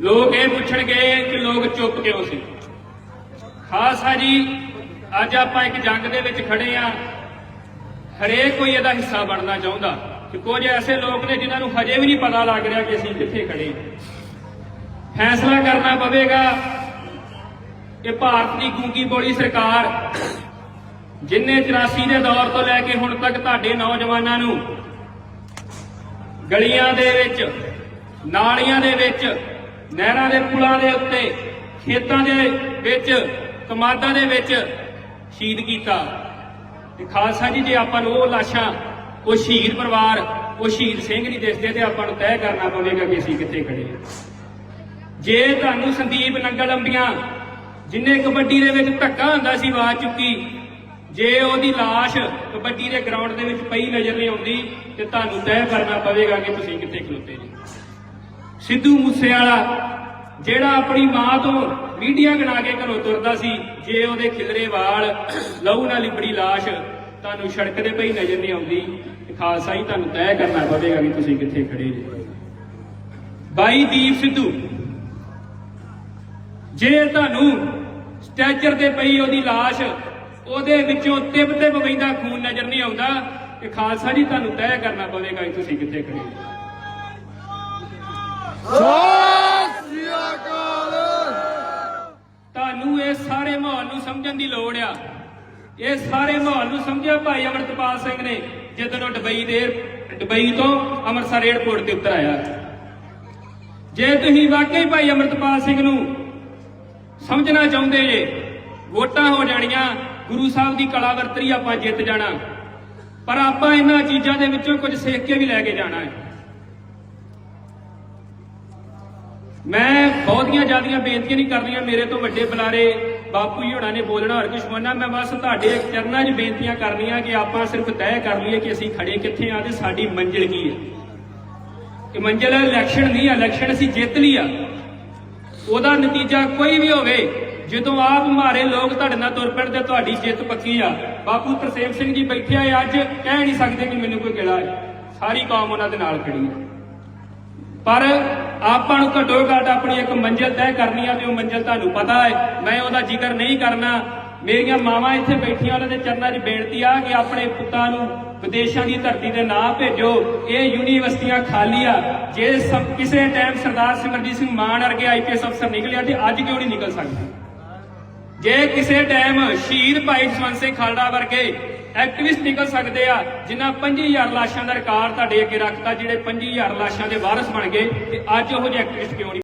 ਲੋਕ ਇਹ ਪੁੱਛਣਗੇ ਕਿ ਲੋਕ ਚੁੱਪ ਕਿਉਂ ਸੀ? ਖਾਲਸਾ ਜੀ, ਅੱਜ ਆਪਾਂ ਇੱਕ ਜੰਗ ਦੇ ਵਿੱਚ ਖੜੇ ਆ ਹਰੇਕ ਕੋਈ ਇਹਦਾ ਹਿੱਸਾ ਬਣਨਾ ਚਾਹੁੰਦਾ ਕਿ ਕੁਝ ਐਸੇ ਲੋਕ ਨੇ ਜਿਨ੍ਹਾਂ ਨੂੰ ਹਜੇ ਵੀ ਨਹੀਂ ਪਤਾ ਲੱਗ ਰਿਹਾ ਕਿ ਅਸੀਂ ਕਿੱਥੇ ਖੜੇ ਫੈਸਲਾ ਕਰਨਾ ਪਵੇਗਾ ਕਿ ਭਾਰਤ ਦੀ ਗੂੰਗੀ ਬੋਲੀ ਸਰਕਾਰ ਜਿਨੇ 84 ਦੇ ਦੌਰ ਤੋਂ ਲੈ ਕੇ ਹੁਣ ਤੱਕ ਤੁਹਾਡੇ ਨੌਜਵਾਨਾਂ ਨੂੰ ਗਲੀਆਂ ਦੇ ਵਿੱਚ, ਨਾਲੀਆਂ ਦੇ ਵਿੱਚ ਨਹਿਰਾਂ ਦੇ ਪੁਲਾਂ ਦੇ ਉੱਤੇ, ਖੇਤਾਂ ਦੇ ਵਿੱਚ, ਕਮਾਦਾਂ ਦੇ ਵਿੱਚ ਸ਼ਹੀਦ ਕੀਤਾ। ਤੇ ਖਾਲਸਾ ਜੀ, ਜੇ ਆਪਾਂ ਨੂੰ ਉਹ ਲਾਸ਼ਾਂ, ਉਹ ਸ਼ਹੀਦ ਪਰਿਵਾਰ, ਉਹ ਸ਼ਹੀਦ ਸਿੰਘ ਨਹੀਂ ਦਿਸਦੇ ਤੇ ਆਪਾਂ ਨੂੰ ਤੈਅ ਕਰਨਾ ਪਵੇਗਾ ਕਿ ਅਸੀਂ ਕਿੱਥੇ ਖੜੇ ਹਾਂ। ਜੇ ਤੁਹਾਨੂੰ ਸੰਦੀਪ ਨੰਗਲ ਅੰਬੀਆਂ, ਜਿੰਨੇ ਕਬੱਡੀ ਦੇ ਵਿੱਚ ਧੱਕਾ ਹੁੰਦਾ ਸੀ ਆਵਾਜ਼ ਚੁੱਕੀ, ਜੇ ਉਹਦੀ ਲਾਸ਼ ਕਬੱਡੀ ਦੇ ਗਰਾਊਂਡ ਦੇ ਵਿੱਚ ਪਈ ਨਜ਼ਰ ਨਹੀਂ ਆਉਂਦੀ, ਤੇ ਤੁਹਾਨੂੰ ਤੈਅ ਕਰਨਾ ਪਵੇਗਾ ਕਿ ਤੁਸੀਂ ਕਿੱਥੇ ਖਲੋਤੇ ਜੀ। ਸਿੱਧੂ ਮੂਸੇਵਾਲਾ, ਜਿਹੜਾ ਆਪਣੀ ਮਾਂ ਤੋਂ ਵੀਡੀਆ ਗਣਾ ਕੇ ਘਰੋਂ ਤੁਰਦਾ ਸੀ, ਜੇ ਉਹਦੇ ਖਿਲਰੇ ਵਾਲ ਲਹੂ ਨਾਲ ਲਿਬੜੀ ਲਾਸ਼ ਤੁਹਾਨੂੰ ਸੜਕ ਦੇ ਪਈ ਨਜ਼ਰ ਨਹੀਂ ਆਉਂਦੀ ਖਾਲਸਾ ਹੀ ਤੁਹਾਨੂੰ ਤੈਅ ਕਰਨਾ ਪਵੇਗਾ ਕਿ ਤੁਸੀਂ ਕਿੱਥੇ ਖੜੇ ਜੀ। ਬਾਈ ਦੀਪ ਸਿੱਧੂ, ਜੇ ਤੁਹਾਨੂੰ ਸਟੈਚਰ ਤੇ ਪਈ ਉਹਦੀ ਲਾਸ਼ ਉਹਦੇ ਵਿੱਚੋਂ ਤਿਬ ਤਿਬ ਵਹਿੰਦਾ ਖੂਨ ਨਜ਼ਰ ਨਹੀਂ ਆਉਂਦਾ, ਤੇ ਖਾਲਸਾ ਜੀ, ਤੁਹਾਨੂੰ ਤੈਅ ਕਰਨਾ ਪਵੇਗਾ ਕਿ ਤੁਸੀਂ ਕਿੱਥੇ ਖੜੇ ਤੁਹਾਨੂੰ ਇਹ ਸਾਰੇ ਮਾਹੌਲ ਨੂੰ ਸਮਝਣ ਦੀ ਲੋੜ ਆ। ਇਹ ਸਾਰੇ ਮਾਹੌਲ ਨੂੰ ਸਮਝਿਆ ਭਾਈ ਅਮਰਤਪਾਲ ਸਿੰਘ ਨੇ, ਜਦੋਂ ਉਹ ਦੁਬਈ ਦੇ ਦੁਬਈ ਤੋਂ ਅੰਮ੍ਰਿਤਸਰ ਏਅਰਪੋਰਟ ਤੇ ਉਤਰ ਆਇਆ। ਜੇ ਤੁਸੀਂ ਵਾਕਈ ਭਾਈ ਅਮਰਤਪਾਲ ਸਿੰਘ ਨੂੰ ਸਮਝਣਾ ਚਾਹੁੰਦੇ ਜੇ, ਵੋਟਾਂ ਹੋ ਜਾਣੀਆਂ, ਗੁਰੂ ਸਾਹਿਬ ਦੀ ਕਲਾ ਵਰਤਰੀ ਆਪਾਂ ਜਿੱਤ ਜਾਣਾ। ਪਰ ਆਪਾਂ ਇਹਨਾਂ ਚੀਜ਼ਾਂ ਦੇ ਵਿੱਚੋਂ ਕੁਝ ਸਿੱਖ ਕੇ ਵੀ ਲੈ ਕੇ ਜਾਣਾ ਹੈ। ਮੈਂ ਬਹੁਤੀਆਂ ਜਿਆਦੀਆਂ ਬੇਨਤੀਆਂ ਨਹੀਂ ਕਰਦੀਆਂ ਮੇਰੇ ਤੋਂ ਵੱਡੇ ਬੁਲਾਰੇ ਬਾਪੂ ਜੀ ਹੋਣਾ ਨੇ ਬੋਲਣਾ ਹਰ ਕੁਝ ਮੰਨਣਾ ਮੈਂ ਬਸ ਤੁਹਾਡੇ ਚਰਨਾਂ 'ਚ ਬੇਨਤੀਆਂ ਕਰਨੀਆਂ ਕਿ ਆਪਾਂ ਸਿਰਫ ਤੈਅ ਕਰ ਲਈਏ ਕਿ ਅਸੀਂ ਖੜੇ ਕਿੱਥੇ ਆ ਤੇ ਸਾਡੀ ਮੰਜ਼ਿਲ ਕੀ ਹੈ। ਕਿ ਮੰਜ਼ਿਲ ਇਲੈਕਸ਼ਨ ਨਹੀਂ ਆ, ਇਲੈਕਸ਼ਨ ਅਸੀਂ ਜਿੱਤ ਲਈ ਆ। ਉਹਦਾ ਨਤੀਜਾ ਕੋਈ ਵੀ ਹੋਵੇ, ਜਦੋਂ ਆਪ ਮਾਰੇ ਲੋਕ ਤੁਹਾਡੇ ਨਾਲ ਤੁਰ ਪੈਣ ਤੇ ਤੁਹਾਡੀ ਜਿੱਤ ਪੱਕੀ ਆ। ਬਾਪੂ ਤਰਸੇਮ ਸਿੰਘ ਜੀ ਬੈਠੇ ਆ ਅੱਜ, ਕਹਿ ਨਹੀਂ ਸਕਦੇ ਕਿ ਮੈਨੂੰ ਕੋਈ ਗਿਲਾ ਹੈ। ਸਾਰੀ ਕੌਮ ਉਹਨਾਂ ਦੇ ਨਾਲ ਖੜੀ ਹੈ। ਪਰ ਆਪਾਂ ਨੂੰ ਘੱਟੋ ਘੱਟ ਆਪਣੀ ਇੱਕ ਮੰਜ਼ਿਲ ਤੈਅ ਕਰਨੀ ਆ ਤੇ ਉਹ ਮੰਜ਼ਿਲ ਤੁਹਾਨੂੰ ਪਤਾ ਹੈ। ਮੈਂ ਉਹਦਾ ਜ਼ਿਕਰ ਨਹੀਂ ਕਰਨਾ। ਮੇਰੀਆਂ ਮਾਵਾਂ ਇੱਥੇ ਬੈਠੀਆਂ, ਉਹਨਾਂ ਦੇ ਚਰਨਾਂ 'ਚ ਬੇਨਤੀ ਆ ਕਿ ਆਪਣੇ ਪੁੱਤਾਂ ਨੂੰ ਵਿਦੇਸ਼ਾਂ ਦੀ ਧਰਤੀ ਤੇ ਨਾ ਭੇਜੋ। ਇਹ ਯੂਨੀਵਰਸਿਟੀਆਂ ਖਾਲੀ ਆ। ਜੇ ਸਭ ਕਿਸੇ ਟਾਈਮ ਸਰਦਾਰ ਸਿਮਰਜੀਤ ਸਿੰਘ ਮਾਨ ਵਰਗੇ ਆਈਪੀਐਸ ਅਫਸਰ ਨਿਕਲਿਆ ਤੇ ਅੱਜ ਕਿਉਂ ਨਹੀਂ ਨਿਕਲ ਸਕਦੇ? ਜੇ ਕਿਸੇ ਟਾਈਮ ਸ਼ਹੀਦ ਭਾਈ ਜਸਵੰਤ ਸਿੰਘ ਖਾਲੜਾ ਵਰਗੇ ਐਕਟਿਵਿਸਟ ਨਿਕਲ ਸਕਦੇ ਆ, ਜਿਨ੍ਹਾਂ 25000 ਲਾਸ਼ਾਂ ਦਾ ਰਿਕਾਰਡ ਤੁਹਾਡੇ ਅੱਗੇ ਰੱਖਤਾ, ਜਿਹੜੇ 25000 ਲਾਸ਼ਾਂ ਦੇ ਵਾਰਸ ਬਣ ਗਏ, ਤੇ ਅੱਜ ਉਹ ਜਿਹੇ ਐਕਟਿਵਿਸਟ ਕਿਉਂ ਨਹੀਂ?